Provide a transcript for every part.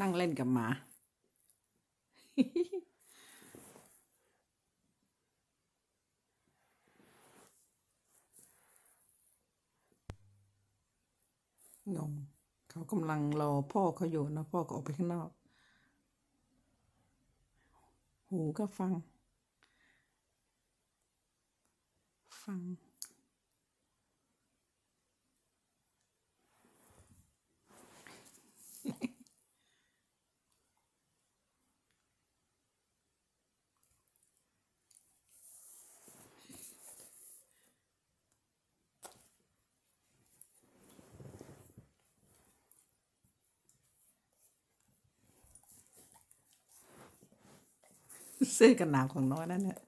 นั่งเล่นกับหมา งง เขากำลังรอพ่อเขาอยู่นะ พ่อก็ออกไปข้างนอก หูก็ฟัง ฟัง เสื้อกันหนาวของน้อยนั่นเนี่ย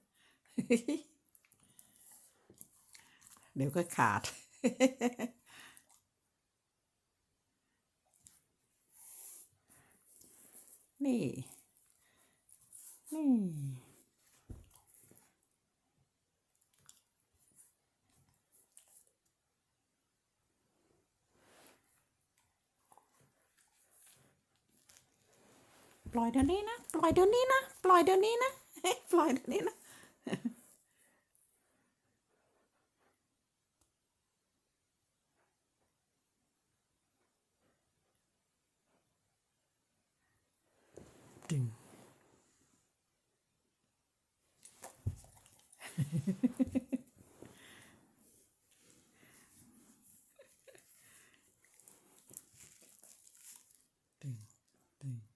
เดี๋ยวก็ขาด นี่ นี่ ล่อยเดี๋ยวนี้นะ ปล่อยเดี๋ยวนี้นะ ปล่อยเดี๋ยวนี้นะ ปล่อยเดี๋ยวนี้นะ ดึงตึงตึง